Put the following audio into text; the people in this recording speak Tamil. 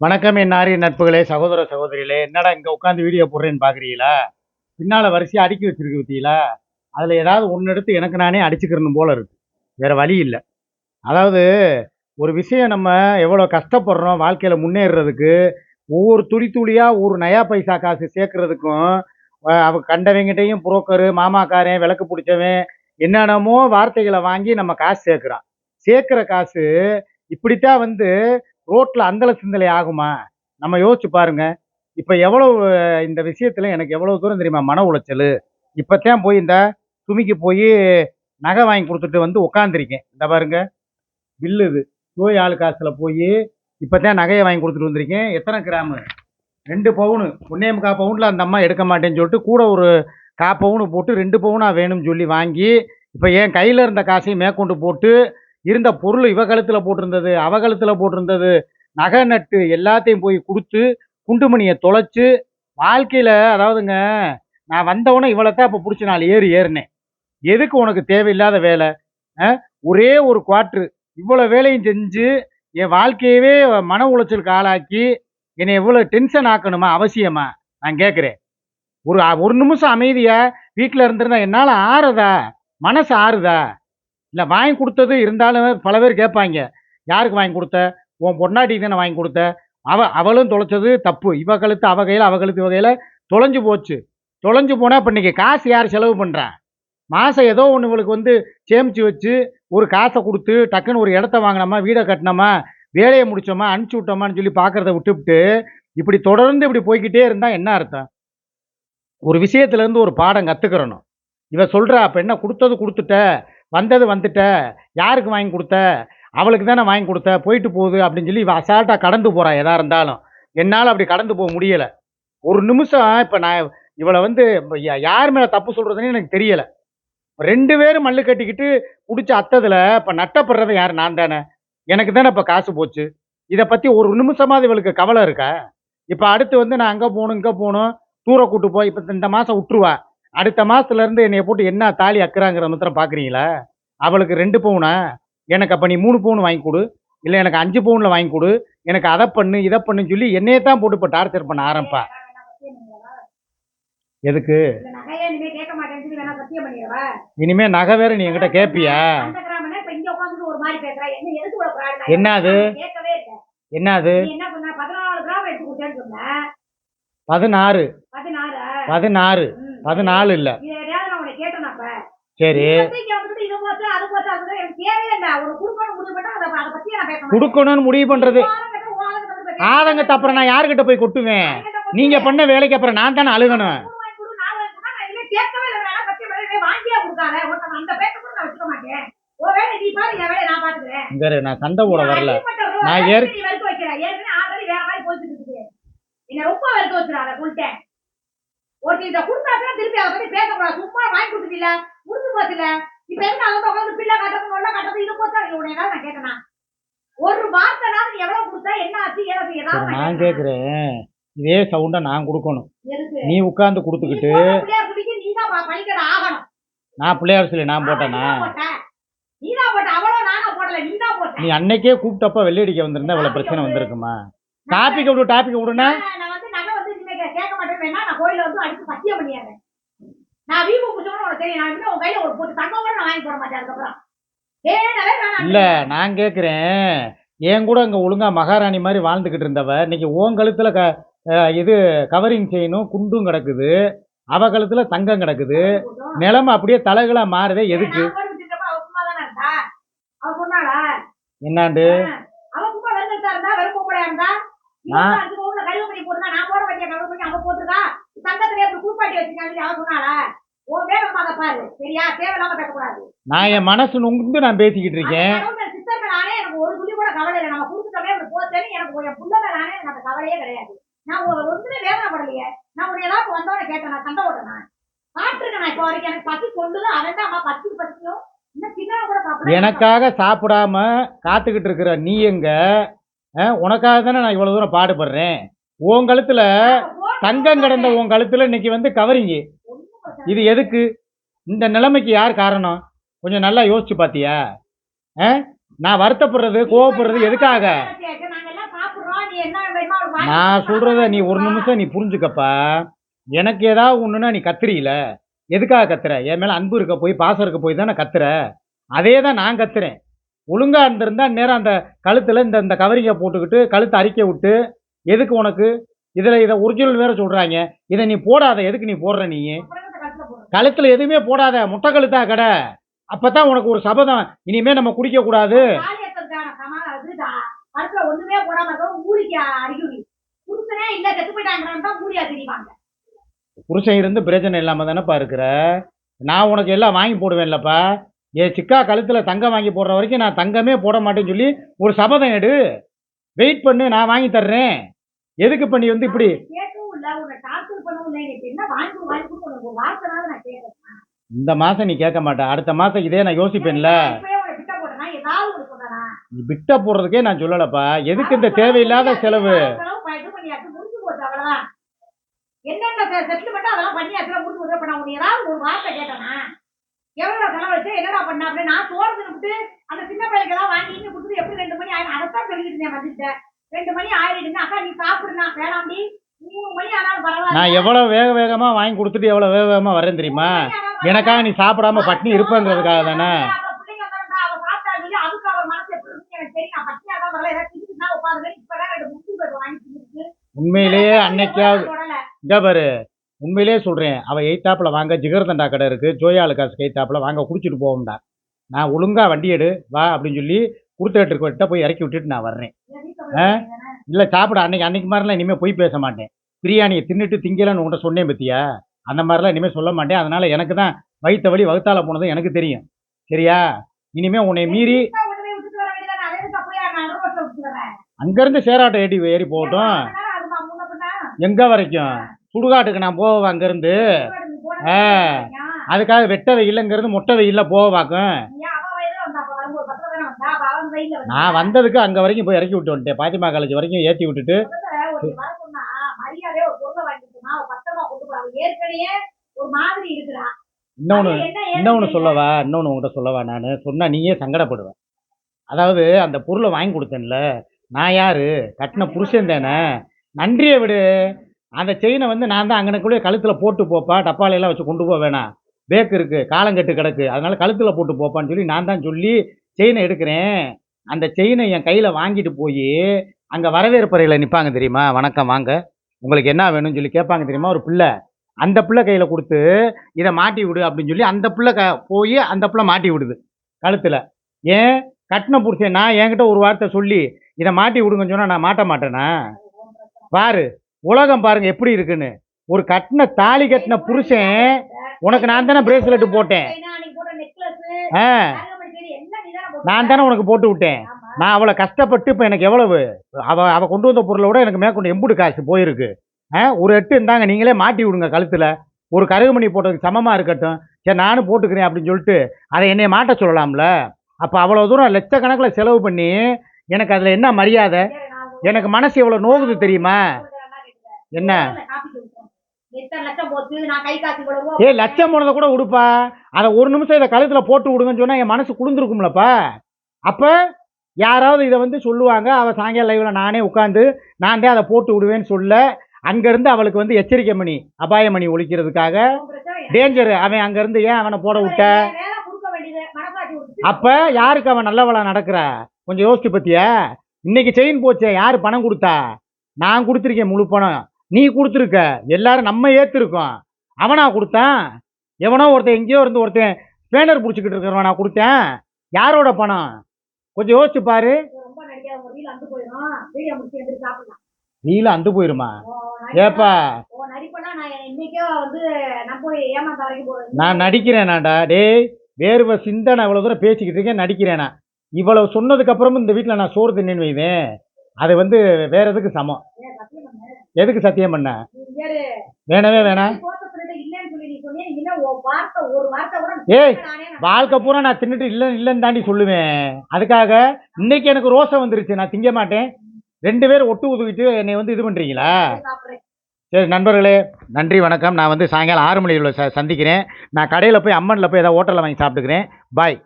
வணக்கம் என் நாரிய நட்புகளே சகோதர சகோதரிகளே. என்னடா இங்கே உட்காந்து வீடியோ போடுறேன்னு பார்க்குறீங்களா பின்னால் வரிசையாக அடுக்கி வச்சிருக்கு பார்த்தீங்களா அதில் ஏதாவது ஒன்று எடுத்து எனக்கு நானே அடிச்சுக்கிறணும் போல இருக்கு. வேறு வழி இல்லை. அதாவது ஒரு விஷயம் நம்ம எவ்வளோ கஷ்டப்படுறோம் வாழ்க்கையில் முன்னேறுறதுக்கு ஒவ்வொரு துளி துளியாக ஒரு நயா பைசா காசு சேர்க்கறதுக்கும் அஹ் அவ கண்டவங்கிட்டையும் புரோக்கரு மாமாக்காரன் விளக்கு பிடிச்சவன் என்னென்னமோ வார்த்தைகளை வாங்கி நம்ம காசு சேர்க்குறான். சேர்க்குற காசு இப்படித்தான் வந்து ரோட்டில் அந்தல சிந்தலை ஆகுமா? நம்ம யோசிச்சு பாருங்க. இப்போ எவ்வளோ இந்த விஷயத்தில் எனக்கு எவ்வளோ தூரம் தெரியுமா? மன உளைச்சல். இப்போத்தான் போய் இந்த துணிக்கு போய் நகை வாங்கி கொடுத்துட்டு வந்து உட்காந்துருக்கேன் இந்த பாருங்க. பில்லு இது. தோய் ஆள் காசில் போய் இப்பதான் நகையை வாங்கி கொடுத்துட்டு வந்திருக்கேன். எத்தனை கிராமு? ரெண்டு பவுனு. ஒன்னே முக்கா பவுனில் அந்த அம்மா எடுக்க மாட்டேன்னு சொல்லிட்டு கூட ஒரு கா பவுனு போட்டு ரெண்டு பவுனாக வேணும்னு சொல்லி வாங்கி இப்போ என் கையில் இருந்த காசையும் மேற்கொண்டு போட்டு இருந்த பொருள் இவ கழுத்தில் போட்டிருந்தது அவ கழுத்தில் போட்டிருந்தது. நகை நட்டு எல்லாத்தையும் போய் கொடுத்து குண்டுமணியை தொலைச்சு வாழ்க்கையில் அதாவதுங்க நான் வந்தவொடனே இவளை தான் இப்போ பிடிச்சி நாலு ஏறி ஏறினேன். எதுக்கு உனக்கு தேவையில்லாத வேலை? ஒரே ஒரு குவாட்ரு. இவ்வளோ வேலையும் செஞ்சு என் வாழ்க்கையவே மன உளைச்சலுக்கு ஆளாக்கி என்னை எவ்வளோ டென்ஷன் ஆக்கணுமா அவசியமா? நான் கேட்குறேன் ஒரு ஒரு நிமிஷம் அமைதியாக வீட்டில் இருந்திருந்தா என்னால் ஆறுதா? மனசு ஆறுதா? இல்லை வாங்கி கொடுத்தது இருந்தாலும் பல பேர் கேட்பாங்க. யாருக்கு வாங்கி கொடுத்த? உன் பொண்டாட்டிக்கு தானே வாங்கி கொடுத்த? அவ அவளும் தொலைச்சது தப்பு. இவ கழுத்து அவ கையில் அவ கழுத்து வகையில் தொலைஞ்சு போச்சு. தொலைஞ்சு போனால் இப்போ இன்றைக்கி காசு யார் செலவு பண்ணுறா மாதம் ஏதோ ஒன்று இவளுக்கு வந்து சேமித்து வச்சு ஒரு காசை கொடுத்து டக்குன்னு ஒரு இடத்த வாங்கினோமா வீடை கட்டினோமா வேலையை முடிச்சோமா அனுப்பிச்சி விட்டோமான்னு சொல்லி பார்க்குறத விட்டுவிட்டு இப்படி தொடர்ந்து இப்படி போய்க்கிட்டே இருந்தால் என்ன அர்த்தம்? ஒரு விஷயத்துலேருந்து ஒரு பாடம் கற்றுக்கிறணும் இவ சொல்கிறா அப்போ என்ன கொடுத்தது கொடுத்துட்ட? வந்தது வந்துட்ட. யாருக்கு வாங்கி கொடுத்த? அவளுக்கு தானே வாங்கி கொடுத்த? போயிட்டு போகுது அப்படின்னு சொல்லி இவ அசால்ட்டாக கடந்து போகிறான் எதாக இருந்தாலும். என்னால் அப்படி கடந்து போக முடியலை. ஒரு நிமிஷம் இப்போ நான் இவளை வந்து யார் மேலே தப்பு சொல்கிறதுன்னு எனக்கு தெரியலை. ரெண்டு பேரும் மல்லு கட்டிக்கிட்டு பிடிச்ச அத்ததில் இப்போ நட்டப்படுறது யார்? நான் தானே. எனக்கு தானே இப்போ காசு போச்சு. இதை பற்றி ஒரு நிமிஷமாவது இவளுக்கு கவலை இருக்கா? இப்போ அடுத்து வந்து நான் அங்கே போகணும் இங்கே போகணும் தூர கூட்டு போய் இப்போ இந்த மாதம் விட்டுருவா. அடுத்த மாசத்துல இருந்து என்னைய போட்டு என்ன தாலி அக்குறாங்கிற மாத்திரம் பார்க்குறீங்களா அவளுக்கு ரெண்டு பவுனா? எனக்கு அப்போ நீ மூணு பவுன் வாங்கி கொடு. இல்லை எனக்கு அஞ்சு பவுனில் வாங்கி கொடு. எனக்கு அதை பண்ணு இதை பண்ணுன்னு சொல்லி என்னையே தான் போட்டு இப்போ டார்ச்சர் பண்ண ஆரம்பிப்பா எதுக்கு? இனிமே நகை வேற நீ என்கிட்ட இல்லை என்னது? நீ என்ன பண்ண பதினாலு கிராம் எடுத்து கொடுத்தேன்னு சொன்ன பதினாறு? பதினாறு. பதினாலு இல்லை. நான் சரி. அது தேவையே இல்லை நான் மாட்டேன். கொடுக்கணும்னு முடிவு பண்றது. ஆதங்கத்தை, அப்புறம் நான் யாருக்கிட்ட போய் கொட்டுவேன்? நீங்க பண்ண வேலைக்கு அப்புறம் நான் தானே அழுகணும். மூணு வாங்கி கொடு, கொடு, நான் சத்தியம் பண்ணி இதை வாங்கியே கொடுக்காத உன்னை அந்த பேச்ச கூட நான் வச்சுக்க மாட்டேன் உன் வேலை நீ பாரு என் வேலையை நான் பாத்துக்கிறேன் இங்க இரு, நான் சண்டை போட வரல அடிப்பட்ட ரோட நான் ஏற்- நீ வெறுக்க வைக்கிற. ஏற்கனவே already வேற மாதிரி போயிட்டு இருக்குது. என்னை ரொம்ப வெறுக்க வச்சிடாத, சொல்லிட்டேன். ஒருத்தன் கொடுத்தாதான் திருப்பி அதை பத்தி பேசக்கூடாது. சும்மா கொடுத்துட்டீல, முடிஞ்சு போச்சுல. இப்ப எதுக்கு அங்க போய் உட்கார்ந்து பிள்ளை காட்டுறது, நொல்லை காட்டுறது, இது? இது உன்னை ஏதாவது நான் கேட்டேனா? ஒரு வார்த்தைனாவது நீ எவ்வளவு கொடுத்த, என்ன ஆச்சு, ஏதாவது ஏதாவது நான்? கேக்குறேன் இதே சவுண்டை நான் கொடுக்கணும்? நீ உட்கார்ந்து நீ கொடுத்துக்கிட்டு. நான் பிள்ளையார் சொல்லி நான் போட்டேனா. நீ அன்னைக்கே கூப்பிட்டப்ப வெள்ளடிக்க வந்திருந்தா இவ்வளவு பிரச்சனை வந்திருக்குமா டாபிக் விடு டாபிக் விடுனா நான் வந்து நகை வந்து கேட்க மாட்டேன் வேணா நான் கோயில்ல வந்து அடிச்சு சத்தியம் பண்ணிடுறேன் நான் வீம்பு பிடிச்சவன உனக்கு தெரியும். நான் இன்னும் உன் கையில ஒரு போட்டு தங்கம் கூட நான் வாங்கி போட மாட்டேன் அதுக்கப்புறம். இல்ல நான் கேக்குறேன். என் கூட அங்க ஒழுங்கா மகாராணி மாதிரி வாழ்ந்துகிட்டு இருந்தவ இன்னைக்கு உன் கழுத்துல க அஹ் இது கவரிங் செயினும் குண்டும் கிடக்குது. அவ கழுத்துல தங்கம் கிடக்குது. நிலைமை அப்படியே தலைகளா மாறுதே எதுக்கு? அவ சும்மா தானே இருந்தா? அவ சொன்னாளா என்னாண்டு? அவ சும்மா வெறும் இருந்தா வெறும் பொம்பளையா இருந்தா? நான்- அஞ்சு பவுன்ல கழுவு பண்ணி போட்டுருந்தா நான் போட வேண்டிய கழுவு பண்ணி அவ போட்டுருக்கா? தங்கத்திலே அப்படி கூப்பாட்டி வச்சிருக்காங்க உன் வேலை பாரு. சரியா? தேவையில்லாம பேசக்கூடாது. நான் என் மனசு நொந்து நான் பேசிக்கிட்டு இருக்கேன். சித்தர் ஆனே எனக்கு ஒரு துளி கூட கவலை இல்லை. நம்ம கொடுத்துட்டோமே அப்படி போச்சேன்னு எனக்கு என் புள்ள எனக்கு கவலையே கிடையாது. நான் ஒன்றுமே வேதனைப்படலையே. நான் உன்னை ஏதாவது வந்தவன கேட்டேன். நான் சண்டை ஓட்டேன் நான் நான் இப்போ வரைக்கும்? எனக்கு பசி சொல்லுது. அவன் தான் அம்மா பசி சாப்பிட எனக்காக சாப்பிடாம காத்துக்கிட்டு இருக்கிற நீ எங்க? உனக்காக தானே நான் இவ்வளவு தூரம் பாடுபடுறேன்? உன் கழுத்துல தங்கம் கடந்த உன் கழுத்துல இன்னைக்கு வந்து கவரிங்க. இது எதுக்கு? இந்த நிலைமைக்கு யார் காரணம்? கொஞ்சம் நல்லா யோசிச்சு பாத்தியா? நான் வருத்தப்படுறது கோவப்படுறது எதுக்காக? நான் சொல்றத நீ ஒரு நிமிஷம் நீ புரிஞ்சுக்கப்பா. எனக்கு ஏதாவது ஒண்ணுன்னா நீ கத்துறீல? எதுக்காக கத்துற? என் மேல அன்பு இருக்க போய் பாசம் இருக்க போய் தானே கத்துற? அதே தான் நான் கத்துறேன். ஒழுங்கா இருந்திருந்தா நேரம் அந்த கழுத்துல இந்த இந்த கவரிங்க போட்டுக்கிட்டு கழுத்தை அரிக்க விட்டு எதுக்கு உனக்கு? இதில் இதை ஒரிஜினல் வேறு சொல்கிறாங்க இதை நீ போடாத. எதுக்கு நீ போடுற நீ? கழுத்தில் எதுவுமே போடாத. முட்டை கழுத்தா கடை. அப்போ தான் உனக்கு ஒரு சபதம். இனிமேல் நம்ம குடிக்கக்கூடாது ஒண்ணுமே போடாம ஊழிக்கு அறிகுறி புருஷனே இல்ல செத்து தான் ஊழியா தெரியுவாங்க புருஷன் இருந்து பிரச்சனை இல்லாம தானேப்பா இருக்கிற. நான் உனக்கு எல்லாம் வாங்கி போடுவேன்லப்பா. என் சிக்கா கழுத்தில் தங்கம் வாங்கி போடுற வரைக்கும் நான் தங்கமே போட மாட்டேன்னு சொல்லி ஒரு சபதம் எடு. வெயிட் பண்ணு நான் வாங்கி தர்றேன். எதுக்கு பண்ணி வந்து இப்படி? இந்த மாசம் நீ கேட்க மாட்ட. அடுத்த மாசம் இதே நான் யோசிப்பேன்ல. பிட்ட நீ விட்ட போடுறதுக்கே நான் சொல்லலப்பா. எதுக்கு இந்த தேவையில்லாத செலவு? என்னென்ன செட்டில்மெண்ட் அதெல்லாம் பண்ணியாச்சு முடிஞ்சு போச்சு அப்ப நான் உன்னை ஏதாவது ஒரு வார்த்தை கேட்டேனா? எவ்வளவு செலவு வச்சு என்னடா பண்ண அப்படின்னு நான் சோறு தின்னுட்டு அந்த சின்ன பிள்ளைக்கு எல்லாம் வாங்கி கொடுத்துட்டு எப்படி ரெண்டு மணி ஆயிடும்? அதைத்தான் சொல்லிட்டு இருந்தேன் வந்துட்டேன் ரெண்டு மணி ஆயிடுங்க அக்கா நீ சாப்பிடுனா வேணாம்டி. மூணு மணி ஆனாலும் பரவாயில்ல. நான் எவ்வளவு வேக வேகமா வாங்கி கொடுத்துட்டு எவ்வளவு வேக வேகமா வரேன் தெரியுமா? எனக்காக நீ சாப்பிடாம பட்டினி இருப்பேங்கிறதுக்காக தானே. உண்மையிலேயே அன்னைக்காவது. இங்க பாரு உண்மையிலேயே சொல்றேன். அவ எய்த்தாப்புல வாங்க ஜிகர்தண்டா கடை இருக்கு. ஜோயாலு காசு எய்த்தாப்புல வாங்க குடிச்சிட்டு போவோம்டா. நான் ஒழுங்கா வண்டி எடு வா அப்படின்னு சொல்லி குடுத்துட்டு போய் இறக்கி விட்டுட்டு நான் வர்றேன். இல்ல சாப்பிட. அன்னைக்கு அன்னைக்கு மாதிரிலாம் இனிமே போய் பேச மாட்டேன். பிரியாணியை தின்னுட்டு திங்கலன்னு உன்கிட்ட சொன்னேன் பத்தியா? அந்த மாதிரிலாம் இனிமே சொல்ல மாட்டேன். அதனால எனக்கு தான் வயிற்ற வழி வகுத்தால போனது எனக்கு தெரியும். சரியா? இனிமே உன்னை மீறி. அங்கிருந்து சேராட்டை ஏறி ஏறி போகட்டும்? எங்க வரைக்கும்? சுடுகாட்டுக்கு நான் போவேன் அங்கிருந்து? ஆ. அதுக்காக வெட்ட வெயிலங்கிறது மொட்டை வெயில்ல போக பார்க்கும் நீ அவ வயதுல வந்தா, அப்ப வரும்போது பத்திரம் தானே வந்தா, அப்ப அவன் வெயில்ல வந்தா. நான் வந்ததுக்கு அங்க வரைக்கும் போய் இறக்கி விட்டு வந்துட்டேன். பாத்திமா காலேஜ் வரைக்கும் ஏத்தி விட்டுட்டு. இன்னொன்னு தெரியல. சொல்லவா இன்னொன்னு உங்கள்கிட்ட சொல்லவா நான்? சொன்னா நீயே சங்கடப்படுவேன் அதாவது அந்த பொருளை வாங்கி கொடுத்தேன்ல. நான் யாரு? கட்டின புருஷன் தானே? நன்றியை விடு. அந்த செயினை வந்து நான் தான் அங்கனக்குள்ளே கழுத்துல போட்டு போப்பா. டப்பாலையெல்லாம் வச்சு கொண்டு போக வேணாம் பேக் இருக்கு காலங்கட்டு கிடக்கு. அதனால கழுத்துல போட்டு போப்பான்னு சொல்லி நான் தான் சொல்லி செயினை எடுக்கிறேன். அந்த செயினை என் கையில வாங்கிட்டு போய் அங்க வரவேற்பறையில நிப்பாங்க தெரியுமா? வணக்கம் வாங்க. உங்களுக்கு என்ன வேணும்னு சொல்லி கேட்பாங்க தெரியுமா? ஒரு பிள்ளை. அந்த பிள்ளை கையில கொடுத்து இதை மாட்டி விடு அப்படின்னு சொல்லி அந்த பிள்ளை க போய் அந்த பிள்ளை மாட்டி விடுது. கழுத்துல. ஏன்? கட்டின புருஷன் நான் என்கிட்ட ஒரு வார்த்தை சொல்லி இதை மாட்டி விடுங்கன்னு சொன்னா நான் மாட்ட மாட்டேனா? பாரு உலகம் பாருங்க எப்படி இருக்குன்னு. ஒரு கட்டின தாலி கட்டின புருஷன் உனக்கு நான் தானே பிரேஸ்லெட் போட்டேன். ஆ தங்கமணி செயின் எல்லாம் நீ தானே போட்ட. நான் தானே உனக்கு போட்டு விட்டேன். நான் அவளை கஷ்டப்பட்டு இப்போ எனக்கு எவ்வளவு? அவள் அவள் கொண்டு வந்த பொருளை விட எனக்கு மேற்கொண்டு எம்புடு காசு போயிருக்கு. ஆ ஒரு எட்டு இருந்தாங்க நீங்களே மாட்டி விடுங்க கழுத்தில். ஒரு கருகுமணி போட்டதுக்கு சமமாக இருக்கட்டும். சரி நானும் போட்டுக்கிறேன் அப்படின்னு சொல்லிட்டு அதை என்னை மாட்ட சொல்லலாம்ல? அப்போ அவ்வளோ தூரம் லட்சக்கணக்கில் செலவு பண்ணி எனக்கு அதில் என்ன மரியாதை? எனக்கு மனசு எவ்வளோ நோகுது தெரியுமா? என்ன? எத்தனை லட்சம் போனதை கூட உடுப்பா. அதை ஒரு நிமிஷம் இதை கழுத்தில் போட்டு விடுங்கன்னு சொன்னால் என் மனசு குளிர்ந்துருக்கும்லப்பா. அப்போ யாராவது இதை வந்து சொல்லுவாங்க. அவள் சாயங்கால லைவில் நானே உட்காந்து நான் தான் அதை போட்டு விடுவேன்னு சொல்ல. அங்கேருந்து அவளுக்கு வந்து எச்சரிக்கை மணி அபாய மணி ஒழிக்கிறதுக்காக. டேஞ்சர் அவன் அங்கேருந்து ஏன் அவனை போட விட்ட? அப்போ யாருக்கு அவன் நல்லவளா நடக்கிறா? கொஞ்சம் யோசிச்சு பத்தியா? இன்னைக்கு செயின் போச்சே. யார் பணம் கொடுத்தா? நான் கொடுத்துருக்கேன் முழு பணம். நீ கொடுத்துருக்க. எல்லாரும் நம்ம ஏற்றிருக்கோம் அவனா கொடுத்தான். எவனோ ஒருத்தன் எங்கேயோ இருந்து ஒருத்தன் ஸ்பேனர் பிடிச்சிக்கிட்டு இருக்கிறவன் நான் கொடுத்தேன். யாரோட பணம்? கொஞ்சம் யோசிச்சு பாரு. ரொம்ப அந்து நீல அந்து போயிருமா? ஏப்பா. நான் இன்னைக்கே நடிக்கிறேனாடா. டேய் வேர்வை சிந்தனை இவ்வளோ தூரம் பேசிக்கிட்டு இருக்கேன் நடிக்கிறேனா. இவ்வளவு சொன்னதுக்கு அப்புறமும் இந்த வீட்டில் நான் சோறு தின்னு வைவேன். அது வந்து வேற எதுக்கு சமம்? எதுக்கு சத்தியம் பண்ண? வேணவே வேணாம் ஏய் வாழ்க்கை பூரா நான் தின்னுட்டு இல்லை இல்லைன்னு தாண்டி சொல்லுவேன். அதுக்காக இன்னைக்கு எனக்கு ரோசம் வந்துருச்சு நான் திங்க மாட்டேன். ரெண்டு பேரும் ஒட்டு உதுகிட்டு என்னை வந்து இது பண்றீங்களா? சாப்பிடுறேன் சரி நண்பர்களே நன்றி வணக்கம். நான் வந்து சாயங்காலம் ஆறு மணியில் ச சந்திக்கிறேன். நான் கடையில் போய் அம்மனில் போய் ஏதாவது ஹோட்டலில் வாங்கி சாப்பிட்டுக்கிறேன். பாய்.